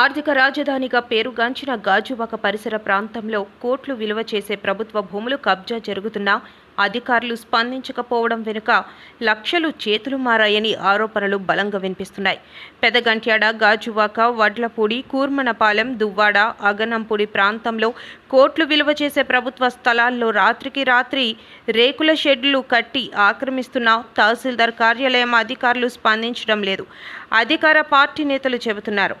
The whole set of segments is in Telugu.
ఆర్థిక రాజధానిగా పేరుగాంచిన గాజువాక పరిసర ప్రాంతంలో కోట్లు విలువ చేసే ప్రభుత్వ భూములు కబ్జా జరుగుతున్నా అధికారులు స్పందించకపోవడం వెనుక లక్షలు చేతులు మారాయని ఆరోపణలు బలంగా వినిపిస్తున్నాయి. పెదగంట్యాడ గాజువాక వడ్లపూడి కూర్మనపాలెం దువ్వాడ అగనంపూడి ప్రాంతంలో కోట్లు విలువ చేసే ప్రభుత్వ స్థలాల్లో రాత్రికి రాత్రి రేకుల షెడ్లు కట్టి ఆక్రమిస్తున్న తహసీల్దార్ కార్యాలయం అధికారులు స్పందించడం లేదు. అధికార పార్టీ నేతలు చెబుతున్నారు.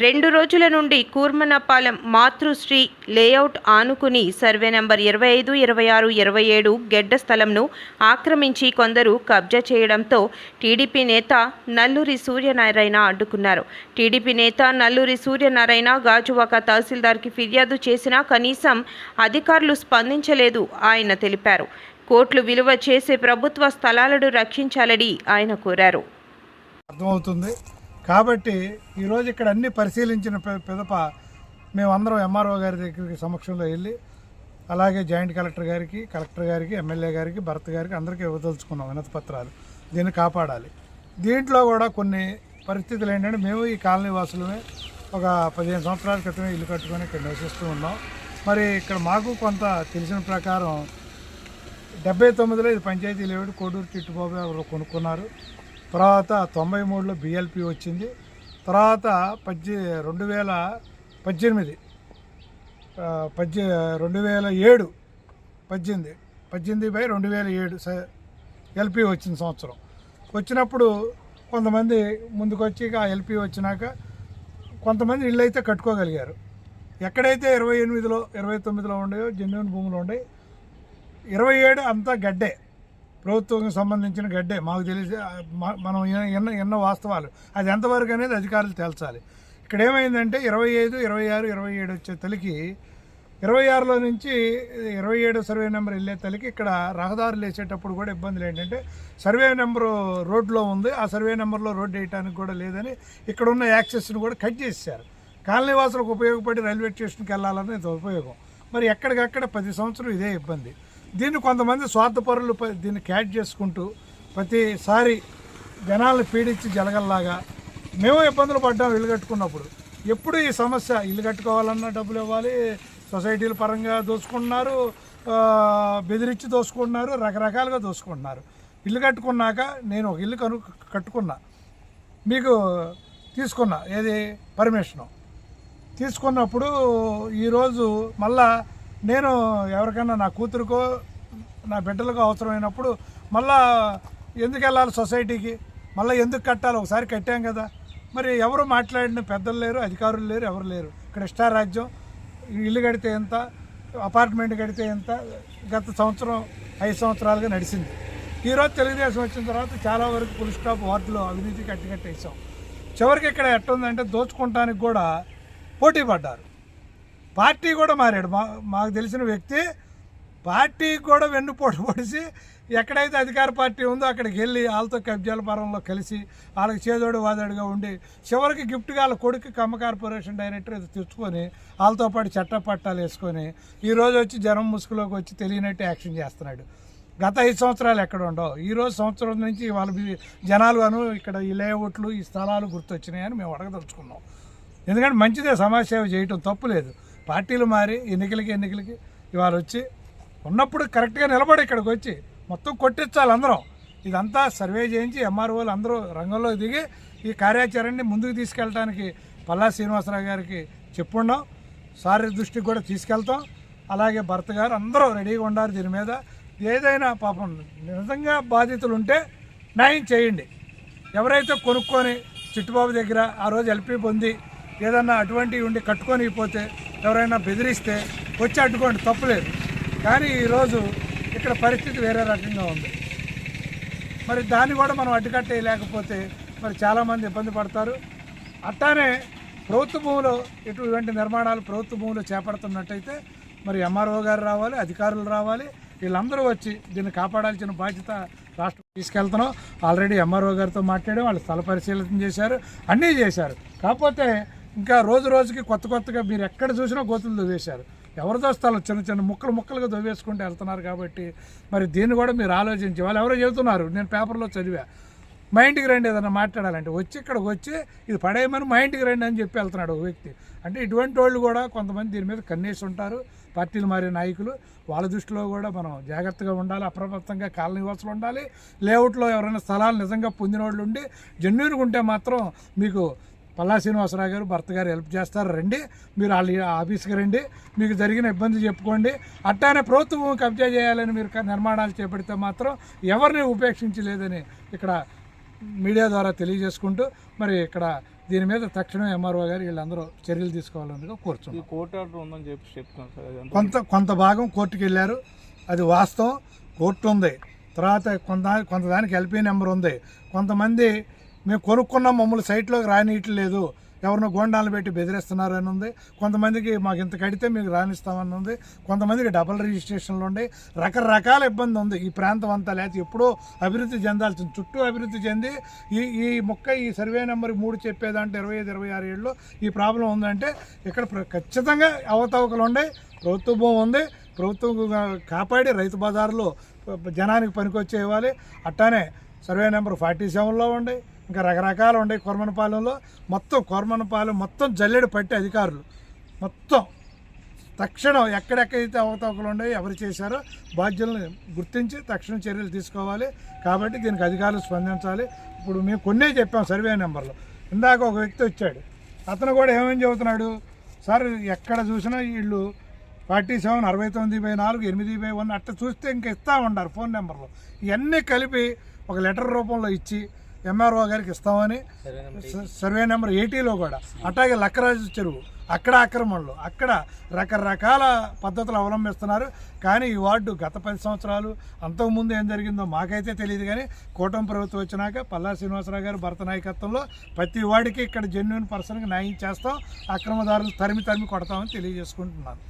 రెండు రోజుల నుండి కూర్మనపాలెం మాతృశ్రీ లేఅవుట్ ఆనుకుని సర్వే నంబర్ ఇరవై ఐదు ఇరవై ఆరు ఇరవై ఏడు గెడ్డ స్థలంను ఆక్రమించి కొందరు కబ్జా చేయడంతో టీడీపీ నేత నల్లూరి సూర్యనారాయణ అడ్డుకున్నారు. టీడీపీ నేత నల్లూరి సూర్యనారాయణ గాజువాక తహసీల్దార్కి ఫిర్యాదు చేసినా కనీసం అధికారులు స్పందించలేదు ఆయన తెలిపారు. కోట్లు విలువ చేసే ప్రభుత్వ స్థలాలను రక్షించాలని ఆయన కోరారు. అర్థమవుతుంది. కాబట్టి ఈరోజు ఇక్కడ అన్ని పరిశీలించిన పిదప మేమందరం ఎంఆర్ఓ గారి దగ్గరికి సమక్షంలో వెళ్ళి అలాగే జాయింట్ కలెక్టర్ గారికి కలెక్టర్ గారికి ఎమ్మెల్యే గారికి భర్త గారికి అందరికీ ఇవ్వదలుచుకున్నాం వినతి పత్రాలు దీన్ని కాపాడాలి. దీంట్లో కూడా కొన్ని పరిస్థితులు ఏంటంటే మేము ఈ కాలనీ వాసులమే ఒక పదిహేను సంవత్సరాల క్రితమే ఇల్లు కట్టుకొని ఇక్కడ నివసిస్తూ ఉన్నాం. మరి ఇక్కడ మాకు కొంత తెలిసిన ప్రకారం డెబ్బై తొమ్మిదిలో ఇది పంచాయతీ లేవుడు కోడూరు చిట్టుబాబు ఎవరు కొనుక్కున్నారు. తర్వాత తొంభై మూడులో బిఎల్పి వచ్చింది. తర్వాత పద్దె రెండు వేల పద్దెనిమిది పద్దె రెండు వేల ఏడు పద్దెనిమిది పద్దెనిమిది బై రెండు వేల ఏడు స ఎల్పి వచ్చిన సంవత్సరం. వచ్చినప్పుడు కొంతమంది ముందుకొచ్చి ఆ ఎల్పి వచ్చినాక కొంతమంది ఇళ్ళు అయితే కట్టుకోగలిగారు. ఎక్కడైతే ఇరవై ఎనిమిదిలో ఇరవై తొమ్మిదిలో ఉండయో జెన్యున్ భూములు ఉండేవి ఇరవై ఏడు అంతా గడ్డే. ప్రభుత్వం సంబంధించిన గడ్డే. మాకు తెలిసి మనం ఎన్న- ఎన్న వాస్తవాలు. అది ఎంతవరకు అనేది అధికారులు తేల్చాలి. ఇక్కడ ఏమైందంటే ఇరవై ఐదు ఇరవై ఆరు ఇరవై ఏడు వచ్చే తలికి ఇరవై ఆరులో నుంచి ఇరవై ఏడు సర్వే నెంబర్ వెళ్ళే తలికి ఇక్కడ రహదారులు వేసేటప్పుడు కూడా ఇబ్బందులు ఏంటంటే సర్వే నెంబరు రోడ్లో ఉంది. ఆ సర్వే నెంబర్లో రోడ్డు వేయడానికి కూడా లేదని ఇక్కడ ఉన్న యాక్సెస్ని కూడా కట్ చేశారు కాలనీవాసులకు ఉపయోగపడి రైల్వే స్టేషన్కి వెళ్ళాలని ఉపయోగం. మరి ఎక్కడికక్కడ పది సంవత్సరం ఇదే ఇబ్బంది. దీన్ని కొంతమంది స్వార్థపరులు దీన్ని క్యాచ్ చేసుకుంటూ ప్రతిసారి జనాలను పీడించి జలగల్లాగా మేము ఇబ్బందులు పడ్డాం ఇల్లు కట్టుకున్నప్పుడు. ఎప్పుడు ఈ సమస్య ఇల్లు కట్టుకోవాలన్నా డబ్బులు ఇవ్వాలి సొసైటీల పరంగా దోచుకుంటున్నారు బెదిరించి దోచుకుంటున్నారు రకరకాలుగా దోచుకుంటున్నారు. ఇల్లు కట్టుకున్నాక నేను ఒక ఇల్లు కను కట్టుకున్నా. మీకు తీసుకున్నా. ఏది? పర్మిషను. తీసుకున్నప్పుడు ఈరోజు మళ్ళా నేను ఎవరికైనా నా కూతురుకో నా బిడ్డలకు అవసరమైనప్పుడు మళ్ళా ఎందుకు వెళ్ళాలి సొసైటీకి? మళ్ళీ ఎందుకు కట్టాలి? ఒకసారి కట్టాం కదా. మరి ఎవరు మాట్లాడిన పెద్దలు లేరు అధికారులు లేరు ఎవరు లేరు. ఇక్కడ ఇష్టారాజ్యం. ఇల్లు కడితే ఎంత? అపార్ట్మెంట్ కడితే ఎంత? గత సంవత్సరం ఐదు సంవత్సరాలుగా నడిచింది. ఈరోజు తెలుగుదేశం వచ్చిన తర్వాత చాలా వరకు పులి స్టాప్ వార్డులో అవినీతి కట్టి కట్టేసాం చివరికి ఇక్కడ ఎట్టుందంటే దోచుకుంటానికి కూడా పోటీ పడ్డారు. పార్టీ కూడా మారాడు. మా మాకు తెలిసిన వ్యక్తి పార్టీ కూడా వెన్నుపోటు పొడిచి ఎక్కడైతే అధికార పార్టీ ఉందో అక్కడికి వెళ్ళి వాళ్ళతో కబ్జాల పరంలో కలిసి వాళ్ళకి చేదోడు వాదోడుగా ఉండి చివరికి గిఫ్ట్గా వాళ్ళ కొడుకు కమ్మ కార్పొరేషన్ డైరెక్టర్ తెచ్చుకొని వాళ్ళతో పాటు చట్ట పట్టాలు వేసుకొని ఈరోజు వచ్చి జనం ముసుగులోకి వచ్చి తెలియనట్టు యాక్షన్ చేస్తున్నాడు. గత ఐదు సంవత్సరాలు ఎక్కడ ఉండవు. ఈ రోజు సంవత్సరం నుంచి వాళ్ళ జనాలు అను ఇక్కడ ఈ లేఅవుట్లు ఈ స్థలాలు గుర్తొచ్చినాయని మేము అడగదలుచుకున్నాం. ఎందుకంటే మంచిదే సమాజ సేవ చేయటం తప్పు లేదు. పార్టీలు మారి ఎన్నికలకి ఎన్నికలకి ఇవాళ వచ్చి ఉన్నప్పుడు కరెక్ట్గా నిలబడి ఇక్కడికి వచ్చి మొత్తం కొట్టించాలి అందరం. ఇదంతా సర్వే చేయించి ఎంఆర్ఓలు అందరూ రంగంలో దిగి ఈ కార్యాచరణని ముందుకు తీసుకెళ్ళడానికి పల్లా శ్రీనివాసరావు గారికి చెప్పున్నాం సారి దృష్టికి కూడా తీసుకెళ్తాం. అలాగే భర్త గారు అందరూ రెడీగా ఉండాలి దీని మీద. ఏదైనా పాపం నిజంగా బాధితులు ఉంటే న్యాయం చేయండి. ఎవరైతే కొనుక్కొని చిట్టుబాబు దగ్గర ఆ రోజు ఎల్పి పొంది ఏదన్నా అటువంటివి ఉండి కట్టుకొని పోతే ఎవరైనా బెదిరిస్తే వచ్చి అడ్డుకోండి తప్పులేదు. కానీ ఈరోజు ఇక్కడ పరిస్థితి వేరే రకంగా ఉంది. మరి దాన్ని కూడా మనం అడ్డుకట్టేయలేకపోతే మరి చాలామంది ఇబ్బంది పడతారు. అట్టానే ప్రభుత్వ భూములు ఇటువంటి నిర్మాణాలు ప్రభుత్వ భూములు చేపడుతున్నట్టయితే మరి ఎంఆర్ఓ గారు రావాలి అధికారులు రావాలి. వీళ్ళందరూ వచ్చి దీన్ని కాపాడాల్సిన బాధ్యత రాష్ట్రం తీసుకెళ్తున్నాం. ఆల్రెడీ ఎంఆర్ఓ గారితో మాట్లాడి వాళ్ళు స్థల పరిశీలన చేశారు అన్నీ చేశారు. కాకపోతే ఇంకా రోజు రోజుకి కొత్త కొత్తగా మీరు ఎక్కడ చూసినా గోతులు దువ్వేశారు. ఎవరిదో స్థలం చిన్న చిన్న ముక్కలు ముక్కలుగా దువ్వేసుకుంటూ వెళ్తున్నారు కాబట్టి మరి దీన్ని కూడా మీరు ఆలోచించి వాళ్ళు ఎవరో చెబుతున్నారు. నేను పేపర్లో చదివా. మా ఇంటికి రండి ఏదైనా మాట్లాడాలంటే వచ్చి ఇక్కడికి వచ్చి ఇది పడేయమని మా ఇంటికి రండి అని చెప్పి వెళ్తున్నాడు ఒక వ్యక్తి. అంటే ఇటువంటి వాళ్ళు కూడా కొంతమంది దీని మీద కన్నేసి ఉంటారు. పార్టీలు మారే నాయకులు. వాళ్ళ దృష్టిలో కూడా మనం జాగ్రత్తగా ఉండాలి అప్రమత్తంగా కాలనీ నివాసులు ఉండాలి. లేఅవుట్లో ఎవరైనా స్థలాలు నిజంగా పొందిన వాళ్ళు ఉండి జెన్యున్గా ఉంటే మాత్రం మీకు పల్లా శ్రీనివాసరావు గారు భర్త గారు హెల్ప్ చేస్తారు. రండి మీరు వాళ్ళ ఆఫీస్కి రండి మీకు జరిగిన ఇబ్బంది చెప్పుకోండి. అట్టానే ప్రభుత్వం కబ్జా చేయాలని మీరు నిర్మాణాలు చేపడితే మాత్రం ఎవరిని ఉపేక్షించలేదని ఇక్కడ మీడియా ద్వారా తెలియజేసుకుంటూ మరి ఇక్కడ దీని మీద తక్షణం ఎంఆర్ఓ గారు వీళ్ళందరూ చర్యలు తీసుకోవాలని కోరుచున్నాం. ఈ కోర్టు ఆర్డర్ ఉందని చెప్పి ఎంత కొంత కొంత భాగం కోర్టుకి వెళ్ళారు. అది వాస్తవం. కోర్టు ఉంది. తర్వాత కొంత కొంతదానికి ఎల్పీ నెంబర్ ఉంది. కొంతమంది మేము కొనుక్కున్నాం మమ్మల్ని సైట్లోకి రానియట్లేదు. ఎవరినో గోండాలు పెట్టి బెదిరిస్తున్నారు అని ఉంది. కొంతమందికి మాకు ఇంత కడితే మీకు రాణిస్తామని ఉంది. కొంతమందికి డబల్ రిజిస్ట్రేషన్లు ఉండి. రకరకాల ఇబ్బంది ఉంది. ఈ ప్రాంతం అంతా లేకపోతే ఎప్పుడో అభివృద్ధి చెందాల్సింది చుట్టూ అభివృద్ధి చెంది ఈ ఈ మొక్క ఈ సర్వే నెంబర్ మూడు చెప్పేదంటే ఇరవై ఐదు ఇరవై ఆరు ఏళ్ళు ఈ ప్రాబ్లం ఉందంటే ఇక్కడ ప్ర- ఖచ్చితంగా అవతవకలు ఉన్నాయి ప్రభుత్వ భూమి ఉంది. ప్రభుత్వం కాపాడి రైతు బజార్లో జనానికి పనికొచ్చేవాలి అట్టానే సర్వే నెంబర్ ఫార్టీ సెవెన్లో ఉండే. ఇంకా రకరకాలు ఉన్నాయి కొరమనపాలెంలో మొత్తం కొరమనపాలెం మొత్తం జల్లెడు పట్టి అధికారులు. మొత్తం. తక్షణం ఎక్కడెక్కడైతే అవతవకలు ఉన్నాయో ఎవరు చేశారో బాధ్యులను గుర్తించి తక్షణ చర్యలు తీసుకోవాలి. కాబట్టి దీనికి అధికారులు స్పందించాలి. ఇప్పుడు మేము కొన్నే చెప్పాం సర్వే నెంబర్లో. ఇందాక ఒక వ్యక్తి వచ్చాడు. అతను కూడా ఏమేమి చెబుతున్నాడు సార్ ఎక్కడ చూసినా వీళ్ళు ఫార్టీ సెవెన్ అరవై తొమ్మిది బై నాలుగు ఎనిమిది బై వన్ అట్లా చూస్తే ఇంకా ఇస్తూ ఉన్నారు ఫోన్ నెంబర్లు. ఇవన్నీ కలిపి ఒక లెటర్ రూపంలో ఇచ్చి ఎంఆర్ఓ గారికి ఇస్తామని సర్వే నెంబర్ ఎయిటీలో కూడా. అట్లాగే లక్కరాజు చెరువు అక్కడ ఆక్రమణలు అక్కడ రకరకాల పద్ధతులు అవలంబిస్తున్నారు. కానీ ఈ వార్డు గత పది సంవత్సరాలు అంతకుముందు ఏం జరిగిందో మాకైతే తెలియదు కానీ కూటమి ప్రభుత్వం వచ్చినాక పల్లా శ్రీనివాసరావు గారు భరత నాయకత్వంలో ప్రతి వాడికి ఇక్కడ జెన్యున్ పర్సన్కి న్యాయం చేస్తాం అక్రమదారులు తరిమి తరిమి కొడతామని తెలియజేసుకుంటున్నాను.